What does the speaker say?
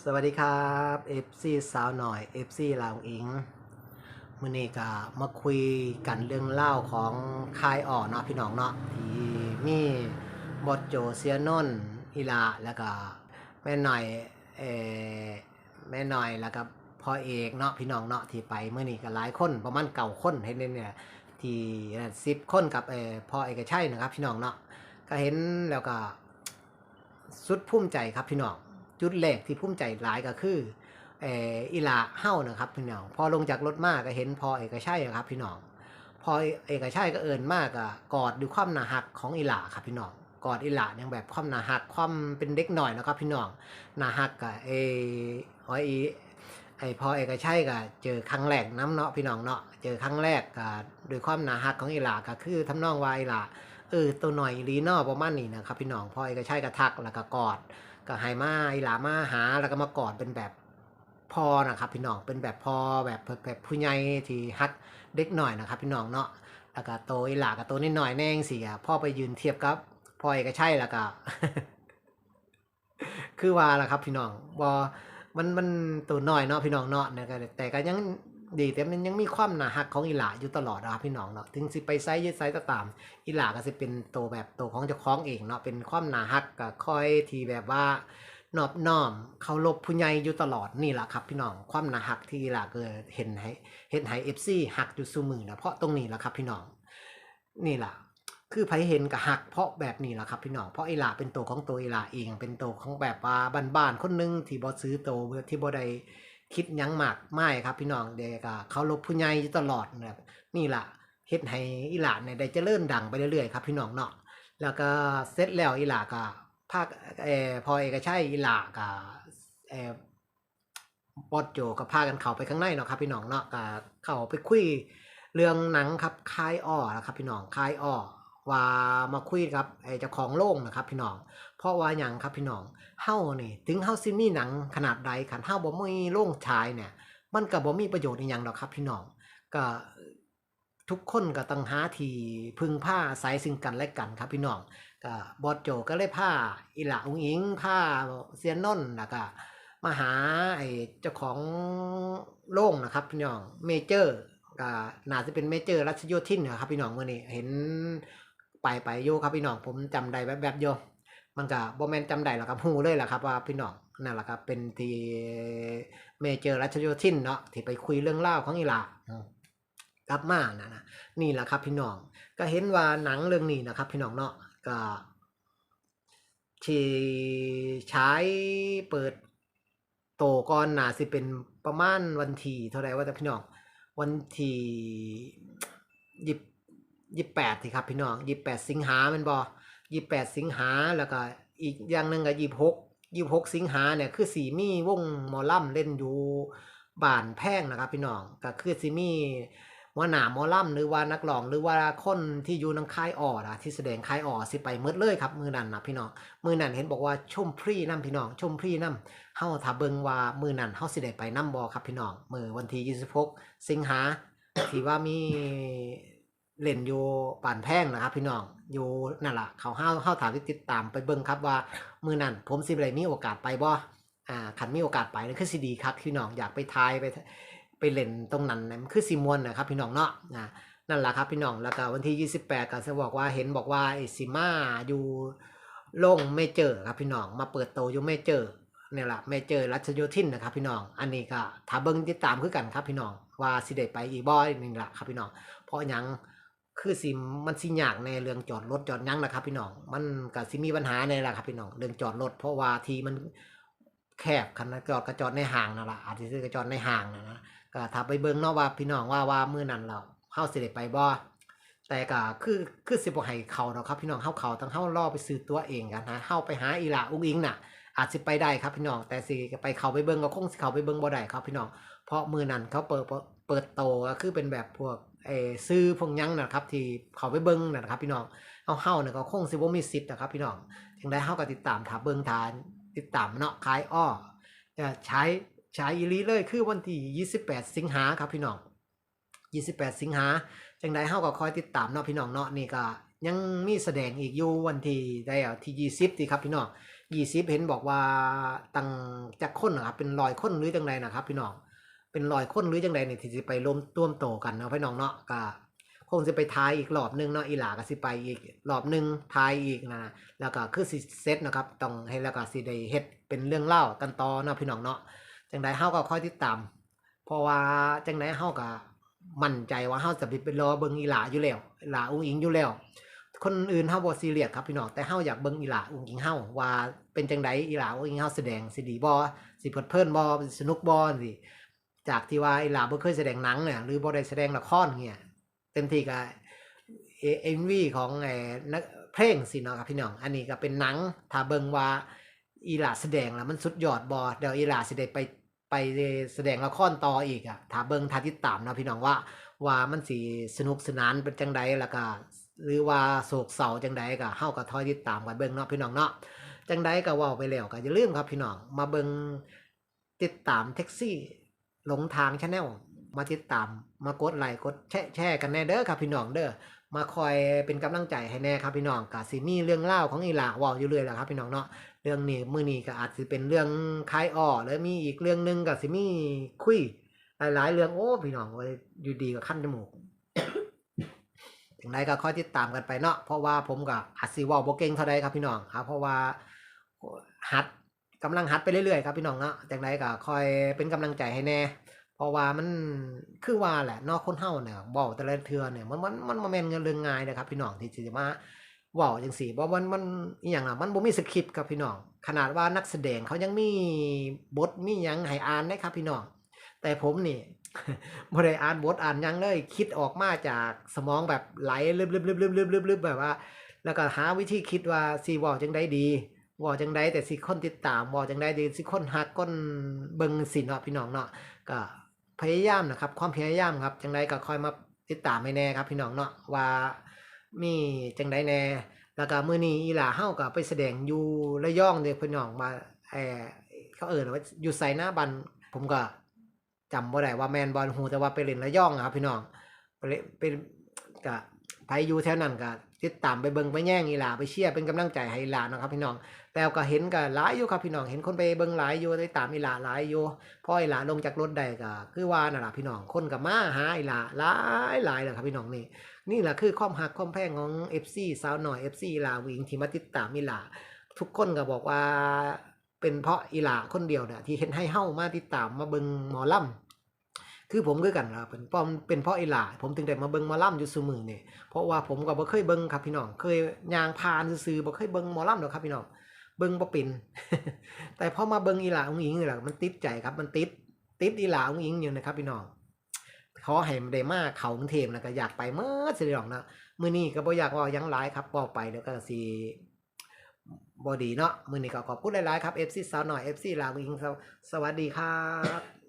สวัสดีครับ FC สาวหน่อย FC ลาวอิงมื่อนี้ก็มาคุยกันเรื่องเล่าของคายอ่อเนาะพี่น้องเนาะที่มีบอสโจเซียนนอีลาแล้วก็แม่หน่อยเออแม่หน่อยแล้วก็พ่อเอกเนาะพี่น้องเนาะที่ไปเมื่อนี้ก็หลายคนประมาณเก่าคนเห็นเนี่ยที่สิบคนกับเออพ่อเอกชัยนะครับพี่น้องเนาะก็เห็นแล้วก็สุดภูมิใจครับพี่น้อง จุดแรกที่ภูมิใจหลายก็คือเอออีหลาเฮ้านะครับพี่น้องพอลงจากรถมากก็เห็นพอเอกชัยอะครับพี่น้องพอเอกชัยก็เอินมากอะกอดด้วยความหนาหักของอีหลาครับพี่น้องกอดอีหลายังแบบความหนาหักความเป็นเด็กหน่อยนะครับพี่น้องหนาหักกับเอออยอีไอพอเอกชัยก็เจอครั้งแรกน้ำเนาะพี่น้องเนาะเจอครั้งแรกก็ด้วยความหนาหักของอีหลาก็คือทำนองว่าอีหลาเออตัวหน่อยลีนอประมาณนี้นะครับพี่น้องพอเอกชัยก็ทักแล้วก็กอด ก็ให้มาอีหลามาหาแล้วก็มากอดเป็นแบบพอนะครับพี่น้องเป็นแบบพอแบบแบบผู้ใหญ่ที่ฮักเด็กหน่อยนะครับ พี่น้องเนาะแล้วก็โตอีหลากับโตนิดหน่อยแน่งสิอะพ่อไปยืนเทียบกับพ่อเอกชัยแล้วก็คือว่าล่ะครับพี่น้องบอมันมันตัวน้อยเนาะพี่น้องเนาะแต่ก็ยัง ดีแต่มันยังมีความหนาฮักของอีหลาอยู่ตลอดนะครับพี่น้องเนาะถึงสิไปไซส์ยึดไซส์ก็ตามอีหลาก็จะเป็นตัวแบบตัวของเจ้าของเองเนาะเป็นความหนาฮักก็คอยทีแบบว่านอบน้อมเคารพผู้ใหญ่อยู่ตลอดนี่แหละครับพี่น้องความหนาฮักที่อีหลาเกิดเห็นให้เห็นให้เอฟซีฮักอยู่ซูมือนะเพราะตรงนี้แหละครับพี่น้องนี่แหละคือไผเห็นกับฮักเพราะแบบนี้แหละครับพี่น้องเพราะอีหลาเป็นตัวของตัวอีหลาเองเป็นตัวของแบบว่าบ้านๆคนนึงที่บ่ซื้อโตวที่บ่ได้ คิดยังมากไม่ครับ พี่น้องเด็กเคารพผู้ใหญ่อยู่ตลอดนะครับนี่แหละเฮ็ดให้อีหลานเนี่ยได้เจริญดังไปเรื่อยๆครับพี่น้องเนาะแล้วก็เสร็จแล้วอีหลาก็ภาคเอ่อพอเอกชัยอีหลาก็เอ่อบอสโจก็พากันเข้าไปข้างในเนาะครับพี่น้องเนาะก็เข้าไปคุยเรื่องหนังครับคายอ้อนะครับพี่น้องคายอ้อว่ามาคุยกับไอ้เจ้าของโรงนะครับพี่น้อง เพราะว่าหยังครับพี่น้องเฮานี่ถึงเฮาสิมีหนังขนาดใดคันเฮาบ่มีโรงฉายเนี่ย มันก็บ่มีประโยชน์อีหยังดอกครับพี่น้องก็ทุกคนก็ต้องหาที่พึ่งผ้าอาศัยซึ่งกันและกันครับพี่น้องก็บอสโจก็เลยพาอีหละอุงอิงพาเซียนนนท์แล้วก็มาหาไอ้เจ้าของโรงนะครับพี่น้องเมเจอร์ก็น่าจะเป็นเมเจอร์รัชโยธินนะครับพี่น้องเมื่อนี้เห็นไปไปโยครับพี่น้องผมจำได้แบบแบบโย มันก็บ่แมนจำได้หรอกครับฮู้เลยล่ะครับว่าพี่น้องนั่นแหละครับ เป็นที่เมเจอร์รัชโยธินเนาะที่ไปคุยเรื่องเล่าของอีหละอืมกลับมานะนะนี่แหละครับพี่น้อง ก็เห็นว่าหนังเรื่องนี้นะครับ พี่น้องเนาะก็ที่ใช้เปิดโตก่อนน่าสิเป็นประมาณวันที่เท่าไหร่ว่าแต่พี่น้องวันที่ยี่ยี่แปดที่ครับพี่น้องยี่แปดสิงหาแมันบอ ยี่แปดสิงหาแล้วก็อีกอย่างหนึ่งก็ยี่หกยี่หกสิงหาเนี่ยคือสีมีวงมอลำเล่นอยู่บ้านแพงนะครับพี่น้องก็คือสีมีว่าหนามอล่ำหรือว่านักร้องหรือว่าคนที่อยู่น้ำค่ายอ่อนะที่แสดงค่ายอ่อสิไปเมดเลยครับ มือนั้นนะพี่น้องมือนั้นเห็นบอกว่าชมพรีน้ำพี่น้องชมพรีน้ำเฮาถ้าเบิงว่ามือนั้นเฮาสิได้ไปน้ำบอครับพี่น้องมือวันที่26สิงหาที่ว่ามี เล่นอยู่ป่านแพงนะครับพี่น้องอยู่นั่นล่ะเขาเฮาเฮาถามที่ติดตามไปเบิ่งครับว่ามือนั้นผมสิได้มีโอกาสไปบ่อ่าคันมีโอกาสไปนั่นคือสิดีครับพี่น้องอยากไปทายไปไปเล่นตรงนั้นนะมันคือซีมวนนะครับพี่น้องเนาะนะนั่นแหละครับพี่น้องแล้วก็วันที่ 28ก็จะบอกว่าเห็นบอกว่าไอซิมาอยู่ลงไม่เจอครับพี่น้องมาเปิดโตอยู่ไม่เจอเนี่ยแหละไม่เจอรัชโยธินนะครับพี่น้อง อันนี้ก็ถ้าเบิ่งติดตามคือกันครับพี่น้องว่าสิได้ไปอีบอยนี่แหละครับพี่น้องเพราะยัง คือสิมันสิยากในเรื่องจอดรถจอดยังนะครับ พี่น้อง มันก็สิมีปัญหาในแหละครับพี่น้องเรื่องจอดรถเพราะว่าทีมันแคบคันนะจอดก็จอดในห้างนั่นแหละอาจจะซื้อก็จอดในห้างนะนะก็ถ้าไปเบิ่งเนาะว่าพี่น้องว่าว่ามื้อนั้นเราเฮาเสิได้ไปบ่แต่ก็คือคือสิบ่ให้เขาดอกครับพี่น้องเฮาเขาต้องเฮารอไปซื้อตัวเองกันนะเฮาไปหาอีหลาอุ้งอิงน่ะ อาจสิไปได้ครับพี่น้อง แต่สิไปเขาไปเบิ่งก็คงสิเขาไปเบิ่งบ่ได้ครับพี่น้อง เพราะมือนั้นเขาเปิดเปิดโตก็คือเป็นแบบพวก เอซื้อพวกยังนะครับที่เขาไปเบิ่งนะครับ พี่น้องเฮาเฮาเนี่ยก็คงสิบ่มีสิทธิ์นะครับ พี่น้องจังได๋เฮาก็ติดตามถาเบิ่งทานติดตามเนาะขายอ้อเอ่อใช้ใช้อีลีเลยคือวันที่28 สิงหาครับพี่น้อง28 สิงหาจังไดเฮาก็คอยติดตามเนาะพี่น้องเนาะนี่ก็ยังมีแสดงอีกอยู่วันที่ได้อะที่20ที่ครับพี่น้อง20 เห็นบอกว่าตั้งจะคคนนะครับเป็นร้อยคนหรือจังใดนะครับพี่น้อง เป็นร้อยคนหรือจังใดนี่ที่สิไปรวมร่วมโตกันเนาะพี่น้องเนาะก็คงจะไปทายอีกรอบหนึงเนาะอีหลาก็สิไปอีกรอบหนึงทายอีกนะแล้วก็คือสิเซตนะครับต้องให้แล้วก็สิได้เฮ็ดเป็นเรื่องเล่ากันต่อเนาะพี่น้องเนาะจังใดเฮาก็ค่อยติดตามเพราะว่าจังใดเฮาก็มั่นใจว่าเฮาจะไปรอเบิ่งอีหลาอยู่แล้วอีหลาอุ้งอิงอยู่แล้วคนอื่นเฮาบ่ซีเรียสครับพี่น้องแต่เฮาอยากเบิ่งอีหลาอุ้งอิงเฮาว่าเป็นจังไดอีหลาอุ้งอิงเฮาแสดงสิดีบ่สิเพลิดเพลินบ่สนุกบ่สิ จากที่ว่าอีหลาบ่เคยแสดงหนังเนี่ยหรือบ่ได้แสดงละครเงี้ยเต็มที่ก็เอ็มวีของไอ้นักเพลงสิเนาะครับพี่น้อง อันนี้ก็เป็นหนังถ้าเบิ่งว่าอีหลาแสดงแล้วมันสุดยอดบ่เดี๋ยวอีหลาสิได้ไปไปแสดงละครต่ออีกอะถ้าเบิ่งถ้าติดตามเนาะพี่น้องว่าว่ามันสิสนุกสนานเป็นจังใดแล้วก็หรือว่าโศกเศร้าจังใดก็เฮาก็ทอยติดตามกันเบิ่งเนาะพี่น้องเนาะจังใดก็ว้าไปแล้วก็อย่าลืมครับพี่น้องมาเบิ่งติดตามแท็กซี่ หลงทางชาแนลมาติดตามมากดไลค์กดแชร์แชร์กันแน่เด้อครับพี่น้องเด้อมาคอยเป็นกำลังใจให้แน่ครับพี่น้องก็สิมีเรื่องเล่าของอีหลาว้าอยู่เรื่อยแหล้วครับพี่น้องเนาะเรื่องนี้มือนี้ก็อาจสิเป็นเรื่องคลายอ้อแล้วมีอีกเรื่องหนึ่งก็สิมีคุยหลายๆเรื่องโอ้พี่น้องว่าอยู่ดีกับขั้นจมูกถึงใดก็คอยติดตามกันไปเนาะเพราะว่าผมก็หัดซีวอลโบเก่งเท่าใดครับพี่น้องครับเพราะว่าหัด กำลังหัดไปเรื่อยๆครับพี่น้องเนาะจากใดก็คอยเป็นกำลังใจให้แน่ เพราะว่ามันคือว่าแหละนอกคนเฮาเนี่ยบอกแต่ละเทือเนี่ยมันมันมันบ่แม่นเงินเรื่องง่ายนะครับพี่น้องที่สิมาเว้าจังซี่บ่มันมันอีหยังอะมันบ่มีสคริปต์ครับพี่น้อง ขนาดว่านักแสดงเขายังมีบทมียังให้อ่านได้ครับพี่น้อง แต่ผมนี่บ่ได้อ่านบทอ่านยังเลย คิดออกมาจากสมองแบบไหลลึบๆๆๆๆๆแบบว่า แล้วก็หาวิธีคิดว่าสิเว้าจังได้ดี ว้าจังไดแต่สิคนติดตามว้าจังไดดีสิคนฮักคนเบิงสิเนาะพี่น้องเนาะก็พยายามนะครับ ความพยายามครับจังไดก็คอยมาติดตามให้แน่ครับ พี่น้องเนาะว่ามีจังไดแน่แล้วก็มื้อนี้อีหลาเฮาก็ไปแสดงอยู่ระยองเด้อพี่น้องมาเอ่อเขาเอิ้นว่าอยู่ไสหนะบันผมก็จำบ่ได้ว่าแมนบอลฮูแต่ว่าไปเล่นระยองครับพี่น้องไปเป็นก็ไปอยู่แถวนั้นก็ ติดตามไปเบิ่งไปแย่งอีหลาไปเชียร์เป็นกำลังใจให้อีหลานะครับพี่น้องแล้วก็เห็นก็หลายอยู่ครับพี่น้องเห็นคนไปเบิ่งหลายอยู่ได้ตามอีหลาหลายอยู่พออีหลาลงจากรถได้ก็คือว่านั่นล่ะพี่น้องคนก็มาหาอีหลาหลายหลายเลยครับพี่น้องนี่นี่แหละคือความหักความแพงของ FC สาวหน่อย FC อีหลาวิงที่มาติดตามอีหลาทุกคนก็บอกว่าเป็นเพราะอีหลาคนเดียวเนี่ยที่เห็นให้เฮ้ามาติดตามมาเบิ่งหมอลำ คือผมคือกันครับเป็นป้อมเป็นเพ่ออีหลาผมถึงได้มาเบิ่งมอล่ำอยู่ซุมื้อนี่ยเพราะว่าผมก็บ่เคยเบิ่งครับพี่น้องเคยยางผ่านซื่อบ่เคยเบิ่งมอล่ำดอกครับพี่น้องเบิ่งบ่เป็นแต่พอมาเบิ่งอีหลาอุ้งอิงนี่แหละมันติดใจครับมันติดติดอีหลาอุ้งอิงอยู่นะครับพี่น้องขอให้ได้มาเขากรุงเทพแล้วก็อยากไปเมื่อสิได้ดอกนะมื้อนี้ก็บ่อยากว่ายังหลายครับเว้าไปเดี๋ยวก็สิบ่ดีเนาะมือนี้ก็ขอบคุณหลายๆครับ FC สาวหน่อย FC ลาวอิงสวัสดีครับ